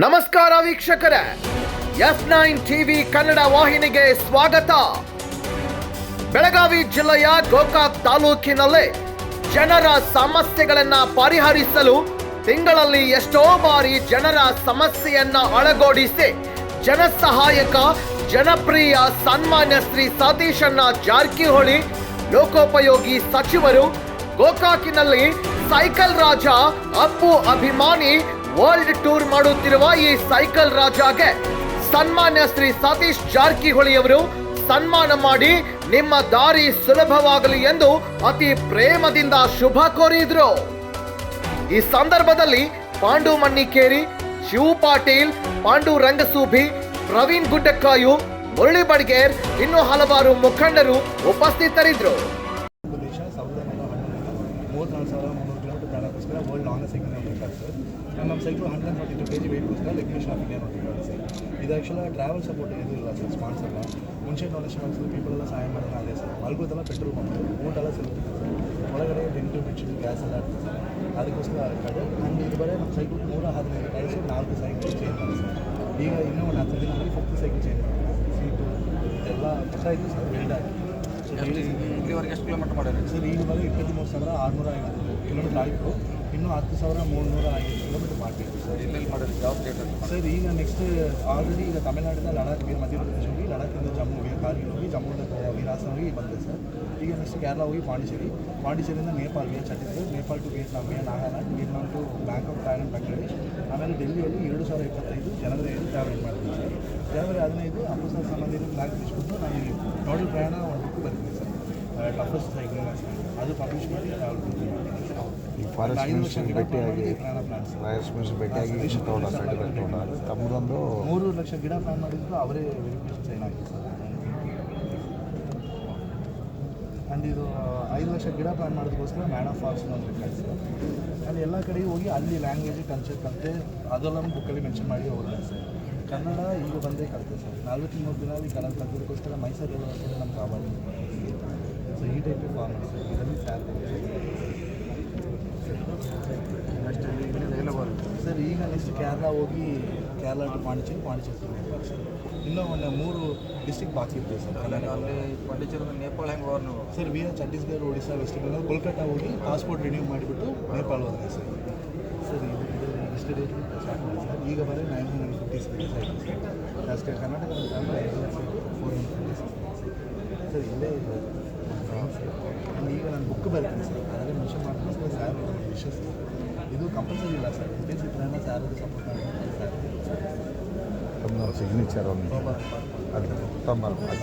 ನಮಸ್ಕಾರ ವೀಕ್ಷಕರೇ. F nine TV Kannada ವಾಹಿನಿಗೆ ಸ್ವಾಗತ. ಬೆಳಗಾವಿ ಜಿಲ್ಲೆಯ ಗೋಕಾಕ್ ತಾಲೂಕಿನಲ್ಲಿ ಜನರ ಸಮಸ್ಯೆಗಳನ್ನ ಪರಿಹರಿಸಲು ತಿಂಗಳಲ್ಲಿ ಎಷ್ಟೋ ಬಾರಿ ಜನರ ಸಮಸ್ಯೆಯನ್ನ ಜನ ಜನಸಹಾಯಕ, ಜನಪ್ರಿಯ ಸನ್ಮಾನ್ಯ ಶ್ರೀ ಸತೀಶಣ್ಣ ಜಾರಕಿಹೊಳಿ, ಲೋಕೋಪಯೋಗಿ ಸಚಿವರು ಗೋಕಾಕಿನಲ್ಲಿ ಸೈಕಲ್ ರಾಜ ಅಪ್ಪು ಅಭಿಮಾನಿ ವರ್ಲ್ಡ್ ಟೂರ್ ಮಾಡುತ್ತಿರುವ ಈ ಸೈಕಲ್ ರಾಜಾಗೆ ಸನ್ಮಾನ್ಯ ಶ್ರೀ ಸತೀಶ್ ಜಾರಕಿಹೊಳಿ ಅವರು ಸನ್ಮಾನ ಮಾಡಿ ನಿಮ್ಮ ದಾರಿ ಸುಲಭವಾಗಲಿ ಎಂದು ಅತಿ ಪ್ರೇಮದಿಂದ ಶುಭ ಕೋರಿದ್ರು. ಈ ಸಂದರ್ಭದಲ್ಲಿ ಪಾಂಡು ಮಣ್ಣಿಕೇರಿ ಶಿವ ಪಾಟೀಲ್, ಪಾಂಡು ರಂಗಸೂಭಿ ಪ್ರವೀಣ್ ಗುಡ್ಡಕ್ಕಾಯು, ಮುರಳಿ ಬಡ್ಗೇರ್, ಇನ್ನು ಹಲವಾರು ಮುಖಂಡರು ಉಪಸ್ಥಿತರಿದ್ದರು ಸಾವಿರ ಮುನ್ನೂರು ಕಿಲೋಮೀಟರ್ ವರ್ಲ್ಡ್ ಲಾಂಗೆಸ್ಟ್ ಸೈಕಲ್ ನಮ್ಮ ನಮ್ಮ cycle hundred forty two K G weight ಕೊಡ್ತಾರೆ ಲೆಗ್ ಆಫ್ ಇಂಡಿಯಾ ಹೊರಟಿದ್ದಾರೆ ಸರ್ ಇದು ಆ್ಯಕ್ಚುಲಾಗಿ ಟ್ರಾವೆಲ್ ಸಪೋರ್ಟ್ ಏನೂ ಇಲ್ಲ ಸರ್ ಸ್ಪಾನ್ಸರ್ ಇಲ್ಲ ಮುಂಚೆ ಡೊನೇಷನ್ ಮಾಡಿಸಿದ್ರು ಪೀಪಲ್ ಎಲ್ಲ ಸಹಾಯ ಮಾಡೋದು ಅದೇ ಸರ್ ಮಲ್ಗೋದೆಲ್ಲ ಪೆಟ್ರೋಲ್ ಬಂತು ಊಟ ಎಲ್ಲ ಸಿಗುತ್ತೆ ಸರ್ ಒಳಗಡೆ ಡೆಂಟು ಬೆಡ್ಶೀಟ್ ಗ್ಯಾಸ್ ಎಲ್ಲ ಇರ್ತದೆ ಸರ್ ಅದಕ್ಕೋಸ್ಕರ ಕಡೆ ಆ್ಯಂಡ್ ಇದು ನಮ್ಮ ಸೈಕಲ್ ನೂರ ಹದಿನೈದು ಟೈರ್ಸು ನಾಲ್ಕು ಸೈಕಲ್ ಚೇಂಜ್ ಮಾಡಿ ಸರ್ ಈಗ ಇನ್ನೂ ಒಂದು ಹತ್ತು ದಿನದಲ್ಲಿ ಫಿಫ್ತ್ ಸೈಕಲ್ ಚೇಂಜ್ ಮಾಡಿ ಸೀಟು ಎಲ್ಲ ಹೊಸ ಇದು ಸರ್ ಬಿಲ್ಡ್ ಆಗಿ. ಇಲ್ಲಿವರೆಗೆ ಎಷ್ಟು ಕಿಲೋಮೀಟರ್ ಮಾಡಿದ್ರಿ? ಸರ್ ಈಗ ಬರೀ ಇಪ್ಪತ್ತ್ಮೂರು ಸಾವಿರ ಆರುನೂರ ಐವತ್ತು ಕಿಲೋಮೀಟರ್ ಆಯಿತು. ಇನ್ನೂ ಹತ್ತು ಸಾವಿರ ಮೂರುನೂರ ಐವತ್ತು ಕಿಲೋಮೀಟರ್ ಮಾಡಬೇಕು ಸರ್. ಎಲ್ಲೆಲ್ಲಿ ಮಾಡಿದ್ರಿ? ಯಾವ ಸ್ಟೇಟಲ್ಲಿ ಸರ್ ಈಗ ನೆಕ್ಸ್ಟ್ ಆಲ್ರೆಡಿ ಈಗ ತಮಿಳ್ನಾಡಿಂದ ಲಡಾಖ್ ಮಧ್ಯಪ್ರದೇಶ ಹೋಗಿ ಲಡಾಖಿಂದ ಜಮ್ಮುಗೆ ಕಾರ್ಗಿಲ್ ಹೋಗಿ ಜಮ್ಮುವಿಂದ ವಿಲಾಸ ಹೋಗಿ ಬಂದೆ ಸರ್. ಈಗ ನೆಕ್ಸ್ಟ್ ಕೇರಳ ಹೋಗಿ ಪಾಂಡಿಚೇರಿ. ಪಾಂಡಿಚೇರಿಯಿಂದ ನೇಪಾಳ್ಗೆ Chhattisgarh Nepal to ವಿಯೆಟ್ನಾಮ್ಗೆ Nagaland Vietnam to Bangkok Thailand Bangladesh ಆಮೇಲೆ ಡೆಲ್ಲಿಯಲ್ಲಿ ಎರಡು ಸಾವಿರ ಇಪ್ಪತ್ತೈದು ಜನವರಿ ಐದು ಟ್ರಾವೆಲ್ ಮಾಡ್ತೀನಿ ಸರ್ ಜನವರಿ ಹದಿನೈದು ಅಮೃತಸರ್ ಸಂಬಂಧಿತ ಬ್ಲಾಕ್ ಇಸ್ಕೊಂಡು ನಾನು ನೋಡಿ ಟೋಟಲ್ ಪ್ರಯಾಣ ಒಂದು ಬರ್ತೀವಿ ಬರ್ತೀನಿ ಸರ್. ಟಫೆಸ್ಟ್ ಸೈಕ್ಲಿಂಗ್ ಅದು ಪಬ್ಲಿಷ್ ಮಾಡಿ ಫಾರೆಸ್ಟ್ ಮಿನಿಸ್ಟರ್ ಭೇಟಿಯಾಗಿ ಫಾರೆಸ್ಟ್ ಮಿನಿಸ್ಟರ್ ಭೇಟಿಯಾಗಿ ತಗೊಂಡ ಸರ್ಟಿಫಿಕೇಟ್ ತಗೊಂಡ ತಮ್ಮದೊಂದು ಮೂರು ಲಕ್ಷ ಗಿಡ ಪ್ಲಾನ್ ಮಾಡಿದ್ರು ಅವರೇ ವೆರಿಫಿಕೇಶನ್ ಸೈನ್ ಸರ್. ಆ್ಯಂಡ್ ಇದು ಐದು ಲಕ್ಷ ಗಿಡ ಪ್ಲಾನ್ ಮಾಡೋದಕ್ಕೋಸ್ಕರ ಮ್ಯಾನ್ ಆಫ್ ಫಾರೆಸ್ಟ್ ಅಂತ ಸರ್. ಅಲ್ಲಿ ಎಲ್ಲ ಕಡೆಗೆ ಹೋಗಿ ಅಲ್ಲಿ ಲ್ಯಾಂಗ್ವೇಜ್ ಕಲ್ಚರ್ ಕಲಿತೆ. ಅದೆಲ್ಲ ಬುಕ್ಕಲ್ಲಿ ಮೆನ್ಷನ್ ಮಾಡಿ ಹೋಗ್ತಾರೆ ಸರ್. ಕನ್ನಡ ಈಗ ಬಂದೇ ಕಲಿತೆ ಸರ್. ನಲ್ವತ್ತ್ಮೂರು ದಿನ ಅಲ್ಲಿ ಕನ್ನಡ ಕಲಿಯೋದಕ್ಕೋಸ್ಕರ ಮೈಸೂರಲ್ಲಿ ನಮ್ಗೆ ನಮ್ಮ ಕಾಬಾಡಿ ಸೊ ಈ ಟೈಪ್ ಫಾರ್ಮ್ ಸರ್ ಇದರಲ್ಲಿ ಸ್ಯಾಲ್ ನೆಕ್ಸ್ಟ್ ಇಲ್ಲಿ ಇಲ್ಲಿಂದ ಎಲ್ಲ ಬರುತ್ತೆ ಸರ್ ಈಗ ನೆಕ್ಸ್ಟ್ ಕೇರಳ ಹೋಗಿ Kerala to Pondicherry Pondicherry to Nepal sir ಇನ್ನೂ ಒಂದು ಮೂರು ಡಿಸ್ಟಿಕ್ ಬಾಕಿ ಇರ್ತದೆ ಸರ್ ಕರ್ನಾಟಕ ಅಲ್ಲಿ ಪಾಂಡಿಚೇರಿಯಿಂದ ನೇಪಾಳ ಹೆಂಗೆ ಹೋರ್ ನೀವು? Sir via Chhattisgarh Odisha West Bengal Kolkata ಹೋಗಿ ಪಾಸ್ಪೋರ್ಟ್ ರಿನ್ಯೂ ಮಾಡಿಬಿಟ್ಟು ನೇಪಾಳ ಹೋದ್ರೆ ಸರ್ ಸರ್ ಇದು ಇದು ಇಷ್ಟು ಡೇಟ್ ಸ್ಟಾರ್ಟ್ ಮಾಡಿ ಸರ್ ಈಗ ಬರೀ ನೈನ್ ಹಂಡ್ರೆಡ್ ಫಿಫ್ಟಿ ಸಿಕ್ಸ್ ಆಯಿತು ಸರ್ ಅಷ್ಟೇ ಕರ್ನಾಟಕ ಅಂದರೆ ಐದು lakh four hundred fifty six sir ಇಲ್ಲೇ ಇದೆ And ಈಗ ನಾನು ಬುಕ್ ಬರ್ತೀನಿ ಸರ್ ಅದರಲ್ಲಿ ಮೆನ್ಷನ್ ಮಾಡ್ತೀನಿ ಸರ್ ಸ್ಯಾರ್ ವಿಶಸ್ ಇದು ಕಂಪಲ್ಸರಿ ಇಲ್ಲ ಸರ್ ಇನ್ ಕೇಸ್ ಇಬ್ಬರನ್ನ ಸ್ಯಾಲರಿ ಸಪೋರ್ಟ್ ಮಾಡ್ತೀನಿ ಸರ್ ತಮ್ಮ ಸಿಗ್ನೇಚರ್ ಒಂದು ಅದು ತಮ್ಮ ಅದು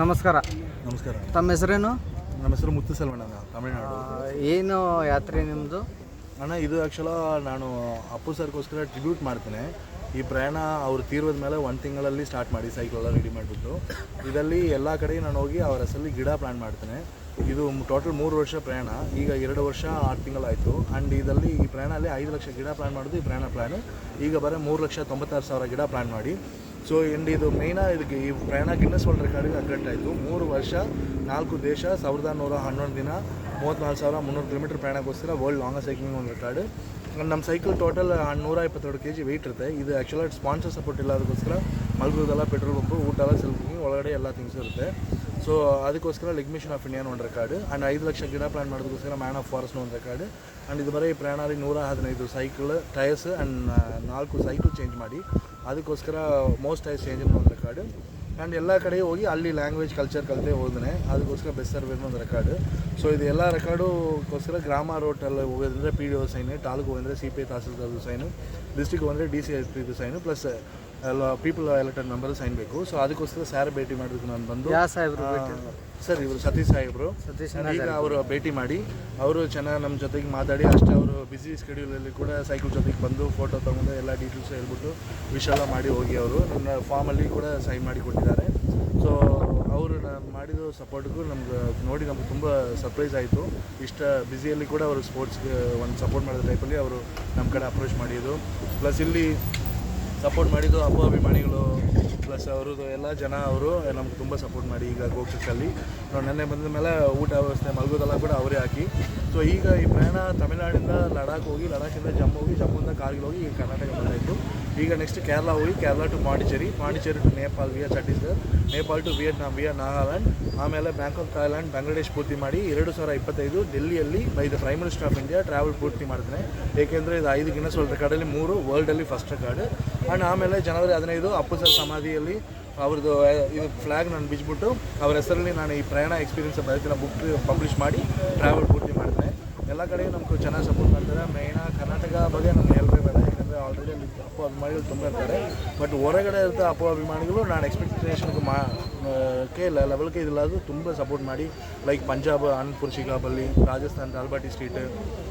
ನಮಸ್ಕಾರ. ನಮಸ್ಕಾರ. ತಮ್ಮ ಹೆಸರೇನು? ನಮ್ಮ ಹೆಸರು ಮುತ್ತು ಸಲ್ವಣ್ಣ ತಮಿಳ್ನಾಡು. ಏನು ಯಾತ್ರೆ ನಿಮ್ಮದು ಅಣ್ಣ ಇದು ಆ್ಯಕ್ಚುಲ ನಾನು ಅಪ್ಪು ಸರ್ಗೋಸ್ಕರ ಟ್ರಿಬ್ಯೂಟ್ ಮಾಡ್ತೇನೆ. ಈ ಪ್ರಯಾಣ ಅವ್ರು ತೀರ್ವದ ಮೇಲೆ ಒಂದು ತಿಂಗಳಲ್ಲಿ ಸ್ಟಾರ್ಟ್ ಮಾಡಿ ಸೈಕಲ್ ಎಲ್ಲ ರೆಡಿ ಮಾಡಿಬಿಟ್ಟು. ಇದರಲ್ಲಿ ಎಲ್ಲ ಕಡೆ ನಾನು ಹೋಗಿ ಅವರ ಹೆಸರಲ್ಲಿ ಗಿಡ ಪ್ಲಾನ್ ಮಾಡ್ತೇನೆ. ಇದು ಟೋಟಲ್ ಮೂರು ವರ್ಷ ಪ್ರಯಾಣ. ಈಗ ಎರಡು ವರ್ಷ ಆರು ತಿಂಗಳಾಯಿತು. ಆ್ಯಂಡ್ ಇದರಲ್ಲಿ ಈ ಪ್ರಯಾಣದಲ್ಲಿ ಐದು ಲಕ್ಷ ಗಿಡ ಪ್ಲಾನ್ ಮಾಡೋದು ಈ ಪ್ರಯಾಣ ಪ್ಲ್ಯಾನ್ ಈಗ ಬರೀ ಮೂರು ಲಕ್ಷ ತೊಂಬತ್ತಾರು ಸಾವಿರ ಗಿಡ ಪ್ಲಾನ್ ಮಾಡಿ. ಸೊ ಇಂಡ್ ಇದು ಮೇಯ್ನಾಗಿ ಇದಕ್ಕೆ ಈ ಪ್ರಯಾಣ ಗಿನ್ನಸ್ ವರ್ಲ್ಡ್ ರೆಕಾರ್ಡಿಗೆ ಅಗ್ಗಟ್ಟಾಯಿತು. ಮೂರು ವರ್ಷ, ನಾಲ್ಕು ದೇಶ, ಸಾವಿರದ ನೂರ ಹನ್ನೊಂದು ದಿನ ಮೂವತ್ತ್ನಾಲ್ಕು ಸಾವಿರ ಮುನ್ನೂರು ಕಿಲೋಮೀಟರ್ ಪ್ರಯಾಣಕ್ಕೋಸ್ಕರ ವರ್ಲ್ಡ್ ಲಾಂಗೆಸ್ಟ್ ಸೈಕ್ಲಿಂಗ್ ಒಂದು ರೆಕಾರ್ಡ್ ನಮ್ಮ ಸೈಕಲ್ ಟೋಟಲ್ ನೂರ ಇಪ್ಪತ್ತೆರಡು ಕೆ ಜಿ ವೆಯ್ಟ್ ಇರುತ್ತೆ. ಇದು ಆ್ಯಕ್ಚುಲಾಗಿ ಸ್ಪಾನ್ಸರ್ ಸಪೋರ್ಟ್ ಇಲ್ಲ ಅದಕ್ಕೋಸ್ಕರ ಮಲಗೋದೆಲ್ಲ ಪೆಟ್ರೋಲ್ ಬಂಪು ಊಟ ಎಲ್ಲ ಸೆಲ್ಫಿಂಗ್ ಒಳಗಡೆ ಎಲ್ಲ ಥಿಂಗ್ಸ್ ಇರುತ್ತೆ. ಸೊ ಅದಕ್ಕೋಸ್ಕರ ಲೆಗ್ಮಿಷನ್ ಆಫ್ ಇಂಡಿಯಾನ ಒಂದು ರೆಕಾರ್ಡ್ ಆ್ಯಂಡ್ ಐದು ಲಕ್ಷ ಗಿಡ ಪ್ಲಾನ್ ಮಾಡೋದಕ್ಕೋಸ್ಕರ ಮ್ಯಾನ್ ಆಫ್ ಫಾರೆಸ್ಟ್ನ ಒಂದು ರೆಕಾರ್ಡ್ ಆ್ಯಂಡ್ ಇದು ಬರೀ ಪ್ರಯಾಣ ನೂರ ಹದಿನೈದು ಸೈಕಲ್ ಟೈರ್ಸ್ ಆ್ಯಂಡ್ ನಾಲ್ಕು ಸೈಕಲ್ ಚೇಂಜ್ ಮಾಡಿ. ಅದಕ್ಕೋಸ್ಕರ ಮೋಸ್ಟ್ ಟೈರ್ಸ್ ಚೇಂಜ್ ಒಂದು ರೆಕಾರ್ಡ್ ಆ್ಯಂಡ್ ಎಲ್ಲ ಕಡೆ ಹೋಗಿ ಅಲ್ಲಿ ಲ್ಯಾಂಗ್ವೇಜ್ ಕಲ್ಚರ್ ಕಲಿತೆ ಹೋದನೆ. ಅದಕ್ಕೋಸ್ಕರ ಬೆಸ್ಟ್ ಸರ್ವೆ ಒಂದು ರೆಕಾರ್ಡ್ ಸೊ ಇದು ಎಲ್ಲ ರೆಕಾರ್ಡುಗೋಸ್ಕರ ಗ್ರಾಮ ರೋಟಲ್ಲಿ ಹೋಗೋದಂದರೆ ಪಿ ಡಿ ಒ ಸೈನು ತಾಲೂಕು ಹೋಗಿದ್ರೆ ಸಿ ಪಿ ಐ ತಹಸೀಲ್ದಾರ್ದು ಸೈನು ಡಿಸ್ಟಿಕ್ ಹೋದರೆ ಡಿ ಸಿ ಎಸ್ ಪಿದು ಸೈನು ಪ್ಲಸ್ ಎಲ್ಲ ಪೀಪಲ್ ಎಲೆಕ್ಟೆಡ್ ಮೆಂಬರ್ ಸೈನ್ ಬೇಕು. ಸೊ ಅದಕ್ಕೋಸ್ಕರ ಸ್ಯಾರ್ ಭೇಟಿ ಮಾಡೋದಕ್ಕೆ ನಾನು ಬಂದು. ಯಾವ ಸಾಹೇಬ್ರು? ಸರ್ ಇವರು ಸತೀಶ್ ಸಾಹೇಬ್ರು ಸತೀಶ್ ಈಗ ಅವರು ಭೇಟಿ ಮಾಡಿ ಅವರು ಚೆನ್ನಾಗಿ ನಮ್ಮ ಜೊತೆಗೆ ಮಾತಾಡಿ ಅಷ್ಟೇ ಅವರು ಬ್ಯುಸಿ ಸ್ಕೆಡ್ಯೂಲಲ್ಲಿ ಕೂಡ ಸೈಕಲ್ ಜೊತೆಗೆ ಬಂದು ಫೋಟೋ ತೊಗೊಂಡು ಎಲ್ಲ ಡೀಟೇಲ್ಸ್ ಹೇಳ್ಬಿಟ್ಟು ವಿಶ್ ಎಲ್ಲ ಮಾಡಿ ಹೋಗಿ ಅವರು. ನನ್ನ ಫಾರ್ಮಲ್ಲಿ ಕೂಡ ಸೈನ್ ಮಾಡಿ ಕೊಟ್ಟಿದ್ದಾರೆ. ಸೊ ಅವರು ನಾನು ಮಾಡಿದ ಸಪೋರ್ಟ್ಗೂ ನಮ್ಗೆ ನೋಡಿ ನಮ್ಗೆ ತುಂಬ ಸರ್ಪ್ರೈಸ್ ಆಯಿತು. ಇಷ್ಟ ಬಿಸಿಯಲ್ಲಿ ಕೂಡ ಅವರು ಸ್ಪೋರ್ಟ್ಸ್ಗೆ ಒಂದು ಸಪೋರ್ಟ್ ಮಾಡಿದ ಟೈಪಲ್ಲಿ ಅವರು ನಮ್ಮ ಕಡೆ ಅಪ್ರೋಚ್ ಮಾಡಿದ್ದು ಪ್ಲಸ್ ಇಲ್ಲಿ ಸಪೋರ್ಟ್ ಮಾಡಿದ್ದು ಹಬ್ಬ ಅಭಿಮಾನಿಗಳು. ಪ್ಲಸ್ ಅವ್ರದ್ದು ಎಲ್ಲ ಜನ ಅವರು ನಮ್ಗೆ ತುಂಬ ಸಪೋರ್ಟ್ ಮಾಡಿ ಈಗ ಗೋಕ್ಷಲ್ಲಿ ನಾವು ನೆನ್ನೆ ಬಂದ ಮೇಲೆ ಊಟ ವ್ಯವಸ್ಥೆ ಮಲಗೋದೆಲ್ಲ ಕೂಡ ಅವರೇ ಹಾಕಿ. ಸೊ ಈಗ ಈ ಪ್ರಯಾಣ ತಮಿಳ್ನಾಡಿಂದ ಲಡಾಖ್ ಹೋಗಿ, ಲಡಾಖಿಂದ ಜಮ್ಮು ಹೋಗಿ ಜಮ್ಮುಂದ ಕಾರ್ಗಿಲ್ ಹೋಗಿ ಈಗ ಕರ್ನಾಟಕ ಬಂದಾಯಿತು ಈಗ ನೆಕ್ಸ್ಟ್ ಕೇರಳ ಹೋಗಿ, Kerala to Pondicherry Pondicherry to Nepal via Chhattisgarh Nepal to Vietnam via Nagaland, ಆಮೇಲೆ ಬ್ಯಾಂಕಾಕ್ ಥಾಯ್ಲ್ಯಾಂಡ್ ಬಾಂಗ್ಲಾದೇಶ್ ಪೂರ್ತಿ ಮಾಡಿ ಎರಡು ಸಾವಿರ ಇಪ್ಪತ್ತೈದು ಡೆಲ್ಲಿಯಲ್ಲಿ by the prime minister of India travel ಪೂರ್ತಿ ಮಾಡ್ತೇನೆ. ಏಕೆಂದರೆ ಇದು ಐದು ಗಿನ್ನಸ್ ವರ್ಲ್ಡ್ ರೆಕಾರ್ಡಲ್ಲಿ ಮೂರು ವರ್ಲ್ಡಲ್ಲಿ ಫಸ್ಟ್ ರೆಕಾರ್ಡ್ ಆ್ಯಂಡ್ ಆಮೇಲೆ ಜನವರಿ ಹದಿನೈದು ಅಪ್ಪು ಸರ್ ಸಮಾಧಿಯಲ್ಲಿ ಅವ್ರದ್ದು ಇದು ಫ್ಲ್ಯಾಗ್ ನಾನು ಬಿಚ್ಚಿಬಿಟ್ಟು ಅವ್ರ ಹೆಸರಲ್ಲಿ ನಾನು ಈ ಪ್ರಯಾಣ ಎಕ್ಸ್ಪೀರಿಯನ್ಸ್ ಬರೀತಿನ ಬುಕ್ ಪಬ್ಲಿಷ್ ಮಾಡಿ ಟ್ರಾವೆಲ್ ಪೂರ್ತಿ ಮಾಡ್ತೇನೆ ಎಲ್ಲ ಕಡೆ ನಮ್ಗೆ ಚೆನ್ನಾಗಿ ಸಪೋರ್ಟ್ ಮಾಡ್ತಾರೆ. ಮೇಯ್ನ ಕರ್ನಾಟಕ ಬಗ್ಗೆ ನಮ್ಗೆ ಹೇಳ್ಬೇಕಲ್ಲ ಯಾಕಂದರೆ ಆಲ್ರೆಡಿ ಅಲ್ಲಿ ಅಪ್ಪು ಅಭಿಮಾನಿಗಳು ತುಂಬ ಇರ್ತಾರೆ. ಬಟ್ ಹೊರಗಡೆ ಇರ್ತ ಅಪ್ಪ ಅಭಿಮಾನಿಗಳು ನಾನು ಎಕ್ಸ್ಪೆಕ್ಟೇಷನ್ಗೆ ಮಾ ಕೇ ಲೆವೆಲ್ಗೆ ಇದಿಲ್ಲ ಅದು ತುಂಬ ಸಪೋರ್ಟ್ ಮಾಡಿ. ಲೈಕ್ ಪಂಜಾಬ್ ಅನ್ಪುರ್ ಶಿಕಾಬಲ್ಲಿ ರಾಜಸ್ಥಾನ್ ದಾಲ್ಬಾಟಿ ಸ್ಟ್ರೀಟ್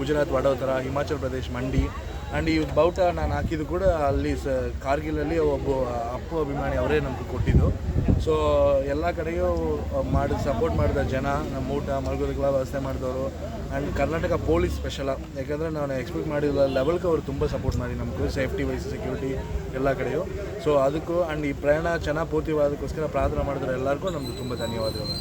ಗುಜರಾತ್ ವಡೋದರ ಹಿಮಾಚಲ್ ಪ್ರದೇಶ್ ಮಂಡಿ ಆ್ಯಂಡ್ ಈ ಬಾವುಟ ನಾನು ಹಾಕಿದ್ದು ಕೂಡ ಅಲ್ಲಿ ಸ, ಕಾರ್ಗಿಲಲ್ಲಿ ಒಬ್ಬ ಅಪ್ಪು ಅಭಿಮಾನಿ ಅವರೇ ನಮಗೆ ಕೊಟ್ಟಿದ್ದು. ಸೊ ಎಲ್ಲ ಕಡೆಯೂ ಮಾಡಿದ ಸಪೋರ್ಟ್ ಮಾಡಿದ ಜನ ನಮ್ಮ ಊಟ, ಮಲಗೋದಕ್ಕೆಲ್ಲ ವ್ಯವಸ್ಥೆ ಮಾಡಿದವರು. ಆ್ಯಂಡ್ ಕರ್ನಾಟಕ ಪೊಲೀಸ್ ಸ್ಪೆಷಲ ಯಾಕಂದರೆ ನಾನು ಎಕ್ಸ್ಪೆಕ್ಟ್ ಮಾಡಿದ ಲೆವೆಲ್ಗೆ ಅವರು ತುಂಬ ಸಪೋರ್ಟ್ ಮಾಡಿ ನಮಗೂ ಸೇಫ್ಟಿ ವೈಸ್ ಸೆಕ್ಯೂರಿಟಿ ಎಲ್ಲ ಕಡೆಯೂ. ಸೊ ಅದಕ್ಕೂ ಆ್ಯಂಡ್ ಈ ಪ್ರಯಾಣ ಚೆನ್ನಾಗಿ ಪೂರ್ತಿವಾದಕ್ಕೋಸ್ಕರ ಪ್ರಾರ್ಥನೆ ಮಾಡಿದ್ರೆ ಎಲ್ಲರಿಗೂ ನಮ್ಮದು ತುಂಬ ಧನ್ಯವಾದಗಳು.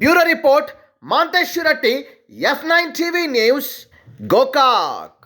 Bureau report Mantesh Shiratti F nine TV news Gokak